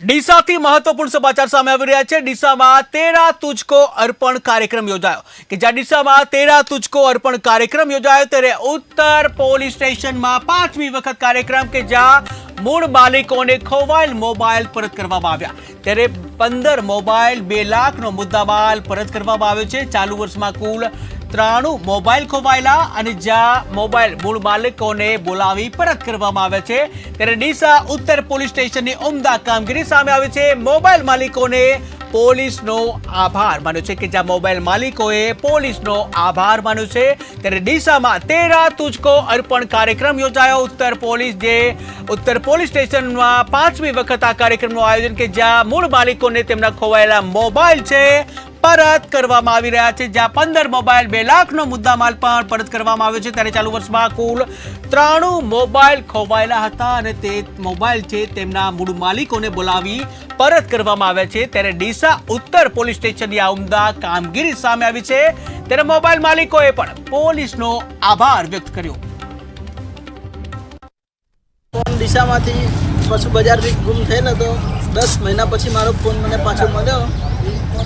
ડીસાથી મહત્વપૂર્ણ સમાચાર સામે આવી રહ્યા છે. ડીસામાં તેરા તુજકો અર્પણ કાર્યક્રમ યોજાયો. કે જ્યાં ડીસામાં તેરા તુજકો અર્પણ કાર્યક્રમ યોજાયો, ત્યારે ઉત્તર પોલીસ સ્ટેશનમાં પાંચમી વખત કાર્યક્રમ કે જ્યાં મૂળ માલિકોને ખોવાયેલ મોબાઈલ પરત કરવામાં આવ્યા. ત્યારે પંદર મોબાઈલ બે લાખનો મુદ્દામાલ પરત કરવામાં આવ્યો છે. ચાલુ વર્ષમાં કુલ ત્રાણું મોબાઈલ ખોવાયેલા અને જ્યાં મોબાઈલ મૂળ માલિકોને બોલાવી પરત કરવામાં આવ્યા છે. ત્યારે ડીસા ઉત્તર પોલીસ સ્ટેશનની ઉમદા કામગીરી સામે આવી છે. મોબાઈલ માલિકોને પોલીસનો આભાર માન્યો છે કે જ્યાં મોબાઈલ માલિકોએ પોલીસનો આભાર માન્યો છે. ત્યારે ડીસામાં તેરા તુજકો અર્પણ કાર્યક્રમ યોજાયો. ઉત્તર પોલીસ જે ઉત્તર પોલીસ સ્ટેશનમાં પાંચમી વખત આ કાર્યક્રમનું આયોજન કે જ્યાં મૂળ માલિકોને તેમના ખોવાયેલા મોબાઈલ છે. પરત કરવામાં આવી રહ્યા છે, જ્યાં પંદર મોબાઈલ બે લાખનો મુદ્દામાલ પણ પરત કરવામાં આવ્યો છે. ત્યારે ચાલુ વર્ષમાં કુલ ત્રાણું મોબાઈલ ખોવાયેલા હતા અને તે મોબાઈલ છે તેમના મૂળ માલિકોને બોલાવી પરત કરવામાં આવ્યા છે. ત્યારે ડીસા ઉત્તર પોલીસ સ્ટેશનની આ ઉમદા કામગીરી સામે આવી છે. ત્યારે મોબાઈલ માલિકોએ પણ પોલીસનો આભાર વ્યક્ત કર્યો. દિશામાંથી પશુ બજારથી ગુમ થયેલો તો દસ મહિના પછી મારો ફોન મને પાછો મળ્યો.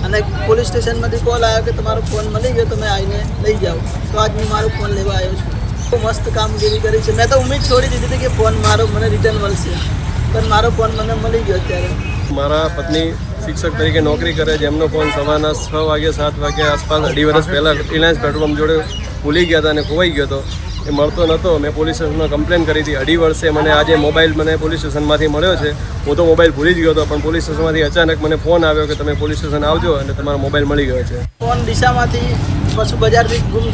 અને પોલીસ સ્ટેશનમાંથી કોલ આવ્યો કે તમારો ફોન મળી ગયો, તમે આવીને લઈ જાઓ. તો આજ હું મારો ફોન લેવા આવ્યો છું. બહુ મસ્ત કામગીરી કરી છે. મેં તો ઉમેદ છોડી દીધી હતી કે ફોન મારો મને રિટર્ન મળશે. પણ મારો ફોન મને મળી ગયો અત્યારે. મારા પત્ની શિક્ષક તરીકે નોકરી કરે છે. એમનો ફોન સવારના છ વાગે સાત વાગે આસપાસ અઢી વર્ષ પહેલાં રિલાયન્સ પેટ્રોલ પંપ જોડે ભૂલી ગયા હતા અને ખોવાઈ ગયો હતો. એ મળતો નહોતો મેં પોલીસ સ્ટેશનમાં કમ્પ્લેન કરી હતી. અઢી વર્ષે મને આજે મોબાઈલ મને પોલીસ સ્ટેશનમાંથી મળ્યો છે. હું તો મોબાઈલ ભૂલી જ ગયો હતો, પણ પોલીસ સ્ટેશનમાંથી અચાનક મને ફોન આવ્યો કે તમે પોલીસ સ્ટેશન આવજો અને તમારો મોબાઈલ મળી ગયો છે. ફોન દિશામાંથી પશુ બજારથી ગુમ